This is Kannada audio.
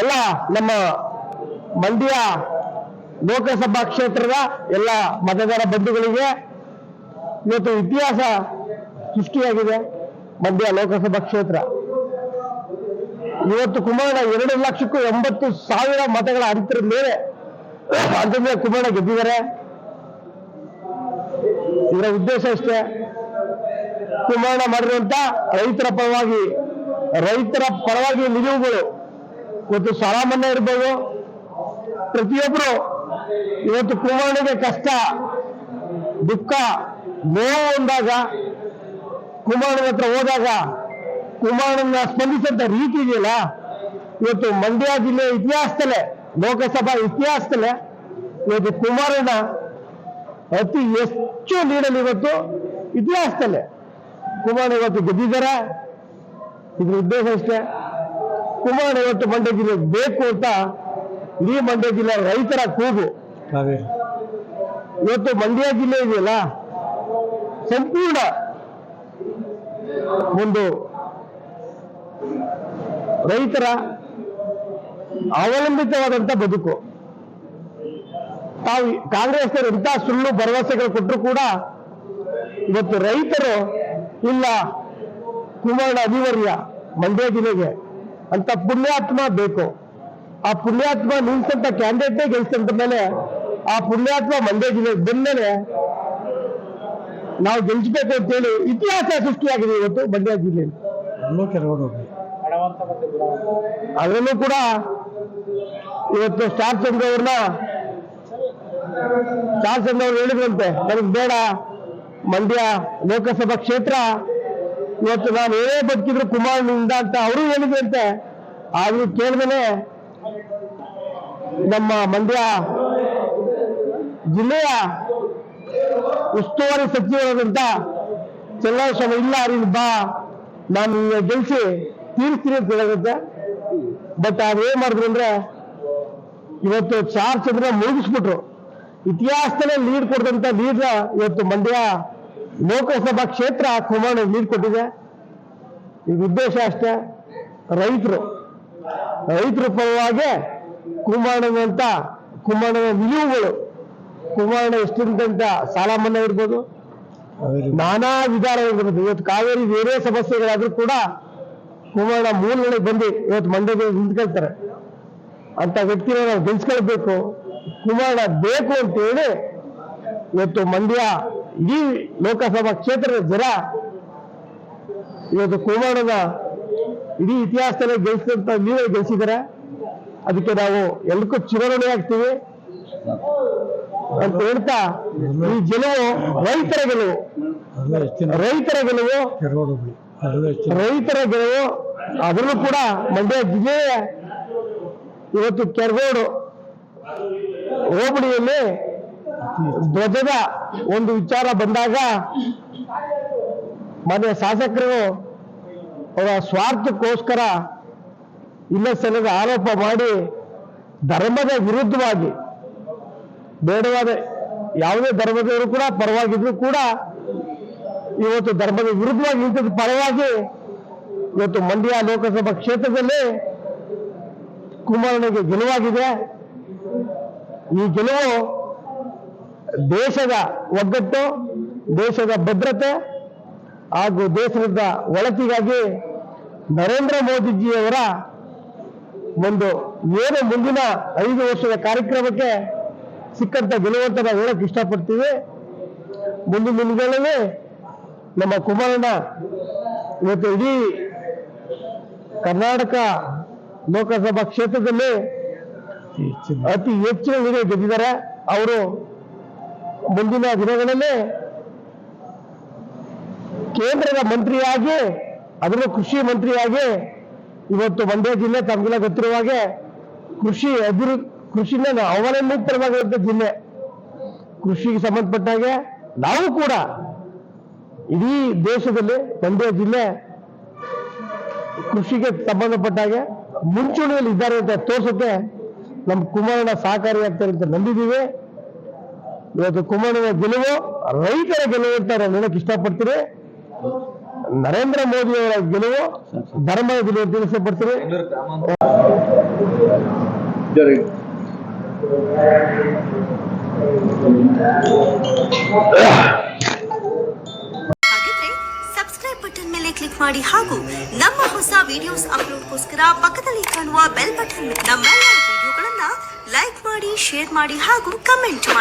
ಎಲ್ಲ ನಮ್ಮ ಮಂಡ್ಯ ಲೋಕಸಭಾ ಕ್ಷೇತ್ರದ ಎಲ್ಲ ಮತದಾರ ಬಂಧುಗಳಿಗೆ ಇವತ್ತು ಇತಿಹಾಸ ಸೃಷ್ಟಿಯಾಗಿದೆ ಮಂಡ್ಯ ಲೋಕಸಭಾ ಕ್ಷೇತ್ರ. ಇವತ್ತು ಕುಮಾರಣ್ಣ ಎರಡು ಲಕ್ಷಕ್ಕೂ ಎಂಬತ್ತು ಸಾವಿರ ಮತಗಳ ಅಂತರ ಮೇಲೆ ಅಂತಂದ್ರೆ ಕುಮಾರಣ್ಣ ಗೆದ್ದಿದ್ದಾರೆ. ಇದರ ಉದ್ದೇಶ ಅಷ್ಟೇ ಕುಮಾರಣ್ಣ ಮಾಡಿರುವಂತ ರೈತರ ಪರವಾಗಿ ರೈತರ ಪರವಾಗಿ ನಿಲುವುಗಳು. ಇವತ್ತು ಸಾಲ ಮನ್ನಾ ಇರ್ಬೋದು ಪ್ರತಿಯೊಬ್ಬರು ಇವತ್ತು ಕುಮಾರನಿಗೆ ಕಷ್ಟ, ದುಃಖ ನೋವು ಅಂದಾಗ ಕುಮಾರನ ಹತ್ರ ಹೋದಾಗ ಕುಮಾರನ ಸ್ಪಂದಿಸಂತ ರೀತಿ ಇದೆಯಲ್ಲ, ಇವತ್ತು ಮಂಡ್ಯ ಜಿಲ್ಲೆ ಇತಿಹಾಸದಲ್ಲೇ, ಲೋಕಸಭಾ ಇತಿಹಾಸದಲ್ಲೇ ಇವತ್ತು ಕುಮಾರನ ಅತಿ ಹೆಚ್ಚು ನೀಡಲಿ ಇವತ್ತು ಇತಿಹಾಸದಲ್ಲೇ. ಕುಮಾರ ಇವತ್ತು ಗೆದ್ದಿದ್ದಾರೆ. ಇದ್ರ ಉದ್ದೇಶ ಅಷ್ಟೇ. ಕುಮಾರ್ ಇವತ್ತು ಮಂಡ್ಯ ಜಿಲ್ಲೆ ಬೇಕು ಅಂತ ಇಡೀ ಮಂಡ್ಯ ಜಿಲ್ಲೆ ರೈತರ ಕೂಗು. ಇವತ್ತು ಮಂಡ್ಯ ಜಿಲ್ಲೆ ಇದೆಯಲ್ಲ ಸಂಪೂರ್ಣ ಒಂದು ರೈತರ ಅವಲಂಬಿತವಾದಂತ ಬದುಕು. ತಾವು ಕಾಂಗ್ರೆಸ್ನವರು ಎಂತ ಸುಳ್ಳು ಭರವಸೆಗಳು ಕೊಟ್ಟರು ಕೂಡ ಇವತ್ತು ರೈತರು ಇಲ್ಲ ಕುಮಾರಣ್ಣ ಅನಿವಾರ್ಯ ಮಂಡ್ಯ ಜಿಲ್ಲೆಗೆ ಅಂತ ಪುಣ್ಯಾತ್ಮ ಬೇಕು. ಆ ಪುಣ್ಯಾತ್ಮ ನಿಲ್ಸಂತ ಕ್ಯಾಂಡಿಡೇಟ್ನೇ ಗೆಲ್ಸಂತ ಮೇಲೆ ಆ ಪುಣ್ಯಾತ್ಮ ಮಂಡ್ಯ ಜಿಲ್ಲೆ ಬಂದ್ಮೇಲೆ ನಾವು ಗೆಲ್ಸ್ಬೇಕು ಅಂತೇಳಿ ಇತಿಹಾಸ ಸೃಷ್ಟಿಯಾಗಿದೆ ಇವತ್ತು ಮಂಡ್ಯ ಜಿಲ್ಲೆಯಲ್ಲಿ. ಅದರಲ್ಲೂ ಕೂಡ ಇವತ್ತು ಸ್ಟಾರ್ ಚಂದ್ರ ಅವ್ರನ್ನ ಸ್ಟಾರ್ ಚಂದ್ರ ಅವ್ರು ಹೇಳಿದ್ರಂತೆ ನನಗೆ ಬೇಡ ಮಂಡ್ಯ ಲೋಕಸಭಾ ಕ್ಷೇತ್ರ ಇವತ್ತು ನಾನು ಏನೇ ಬದುಕಿದ್ರು ಕುಮಾರನಿಂದ ಅಂತ ಅವರು ಹೇಳಿದ್ರಂತೆ ಆದ್ರೂ ಕೇಳಿದ್ರೆ ನಮ್ಮ ಮಂಡ್ಯ ಜಿಲ್ಲೆಯ ಉಸ್ತುವಾರಿ ಸಚಿವರಾದಂತ ಚಂದ್ರಸ್ವಾಮಿ ಇಲ್ಲ ಅವ್ರಿಗೆ ಬಾ. ನಾನು ಗೆಲ್ಸಿ ತೀರಿಸ್ತೀನಿ ಅಂತ ಹೇಳಿರುತ್ತೆ ಬಟ್ ಅವ್ರು ಏನ್ ಮಾಡಿದ್ರು ಅಂದ್ರೆ ಇವತ್ತು ಚಾರ್ ಚಂದ್ರ ಮುಳುಗಿಸ್ಬಿಟ್ರು. ಇತಿಹಾಸದಲ್ಲೇ ಲೀಡ್ ಕೊಡದಂತ ಲೀಡ್ ಇವತ್ತು ಮಂಡ್ಯ ಲೋಕಸಭಾ ಕ್ಷೇತ್ರ ಕುಮಾರ್ ಲೀಡ್ ಕೊಟ್ಟಿದೆ. ಈ ಉದ್ದೇಶ ಅಷ್ಟೇ, ರೈತರು. ರೈತರ ಪರವಾಗಿ ಕುಮಾರಣ್ಣ ಅಂತ ಕುಮಾರಣ್ಣನ ನಿಲುವುಗಳು ಕುಮಾರಣ್ಣ ಎಷ್ಟಿಂತ ಸಾಲ ಮನ್ನಾ ಇರ್ಬೋದು. ನಾನಾ ವಿಧಾನಗಳು ಇವತ್ತು ಕಾವೇರಿ ಬೇರೆ ಸಮಸ್ಯೆಗಳಾದ್ರೂ ಕೂಡ ಕುಮಾರಣ್ಣ ಮೂಲಗಳಿಗೆ ಬಂದು ಇವತ್ತು ಮಂಡ್ಯದಲ್ಲಿ ನಿಂತ್ಕೊಳ್ತಾರೆ. ಅಂತ ವ್ಯಕ್ತಿನ ನಾವು ಗೆಲ್ಸ್ಕೊಳ್ಬೇಕು. ಕುಮಾರಣ್ಣ ಬೇಕು ಅಂತ ಹೇಳಿ ಇವತ್ತು ಮಂಡ್ಯ, ಇಡೀ ಲೋಕಸಭಾ ಕ್ಷೇತ್ರದ ಜನ ಇವತ್ತು ಕೋವಾಡದ ಇಡೀ ಇತಿಹಾಸದಲ್ಲಿ ಗೆಲ್ಸಿದಂತ ನೀವೇ ಗೆಲ್ಸಿದ್ದಾರೆ? ಅದಕ್ಕೆ ನಾವು ಎಲ್ಲಕ್ಕೂ ಚುನಾವಣೆ ಆಗ್ತೀವಿ ಅಂತ ಹೇಳ್ತಾ, ಈ ಗೆಲುವು ರೈತರ ಗೆಲುವು. ರೈತರ ಗೆಲುವು ರೈತರ ಗೆಲುವು, ಅದರಲ್ಲೂ ಕೂಡ ಮಂಡ್ಯ ಜಿಲ್ಲೆಯ ಇವತ್ತು ಕೆರಗೋಡು ಹೋಬಳಿಯಲ್ಲಿ ಧ್ವಜದ ಒಂದು ವಿಚಾರ ಬಂದಾಗ ಶಾಸಕರು ಅವರ ಸ್ವಾರ್ಥಕ್ಕೋಸ್ಕರ ಇಲ್ಲ ಸಲದ ಆರೋಪ ಮಾಡಿ ಧರ್ಮದ ವಿರುದ್ಧವಾಗಿ ಬೇಡವಾದ ಯಾವುದೇ ಧರ್ಮದವರು ಕೂಡ ಪರವಾಗಿದ್ರು ಕೂಡ ಇವತ್ತು ಧರ್ಮದ ವಿರುದ್ಧವಾಗಿ ನಿಂತದ ಪರವಾಗಿ ಇವತ್ತು ಮಂಡ್ಯ ಲೋಕಸಭಾ ಕ್ಷೇತ್ರದಲ್ಲಿ ಕುಮಾರನಿಗೆ ಗೆಲುವಾಗಿದೆ. ಈ ಗೆಲುವು ದೇಶದ ಒಗ್ಗಟ್ಟು, ದೇಶದ ಭದ್ರತೆ ಹಾಗೂ ದೇಶದ ಒಳತಿಗಾಗಿ ನರೇಂದ್ರ ಮೋದಿಜಿಯವರ ಒಂದು ಏನು ಮುಂದಿನ ಐದು ವರ್ಷದ ಕಾರ್ಯಕ್ರಮಕ್ಕೆ ಸಿಕ್ಕಂತ ಗೆಲುವಂತದ ಹೇಳಕ್ಕೆ ಇಷ್ಟಪಡ್ತೀವಿ. ಮುಂದಿನ ದಿನಗಳಲ್ಲಿ ನಮ್ಮ ಕುಮಾರಣ್ಣ ಇವತ್ತು ಇಡೀ ಕರ್ನಾಟಕ ಲೋಕಸಭಾ ಕ್ಷೇತ್ರದಲ್ಲಿ ಅತಿ ಹೆಚ್ಚಿನ ಗೆದ್ದಿದ್ದಾರೆ. ಅವರು ಮುಂದಿನ ದಿನಗಳಲ್ಲಿ ಕೇಂದ್ರದ ಮಂತ್ರಿಯಾಗಿ, ಅದರಲ್ಲೂ ಕೃಷಿ ಮಂತ್ರಿಯಾಗಿ, ಇವತ್ತು ಮಂಡ್ಯ ಜಿಲ್ಲೆ ತಮಗೆಲ್ಲ ಗೊತ್ತಿರುವ ಹಾಗೆ ಕೃಷಿ ಅಭಿವೃದ್ಧಿ ಕೃಷಿನ ಅವಲಂಬಿತವಾಗಿರುವಂತ ಜಿಲ್ಲೆ. ಕೃಷಿಗೆ ಸಂಬಂಧಪಟ್ಟ ಹಾಗೆ ನಾವು ಕೂಡ ಇಡೀ ದೇಶದಲ್ಲಿ ಮಂಡ್ಯ ಜಿಲ್ಲೆ ಕೃಷಿಗೆ ಸಂಬಂಧಪಟ್ಟ ಹಾಗೆ ಮುಂಚೂಣಿಯಲ್ಲಿ ಇದ್ದಾರೆ ಅಂತ ತೋರಿಸುತ್ತೆ ನಮ್ಮ ಕುಮಾರಣ್ಣ ಸಹಕಾರಿಯಾಗ್ತಾರೆ ಅಂತ ನಂಬಿದ್ದೀವಿ. ಇವತ್ತು ಕುಮಾರಣ್ಣ ಗೆಲುವು, ರೈತರ ಗೆಲುವು ಅಂತ ನಾನು ಹೇಳಕ್ ನರೇಂದ್ರ ಮೋದಿ ಅವರ ಗೆಲುವು ಧರ್ಮದ ಗೆಲುವು ಮೇಲೆ ಕ್ಲಿಕ್ ಮಾಡಿ ಹಾಗೂ ನಮ್ಮ ಹೊಸ ವಿಡಿಯೋಸ್ ಅಪ್ಲೋಡ್ಗೋಸ್ಕರ ಪಕ್ಕದಲ್ಲಿ ಕಾಣುವ ಬೆಲ್ ಬಟನ್ ನಮ್ಮೆಲ್ಲ ವಿಡಿಯೋಗಳನ್ನ ಲೈಕ್ ಮಾಡಿ ಶೇರ್ ಮಾಡಿ ಹಾಗೂ ಕಮೆಂಟ್ ಮಾಡಿ.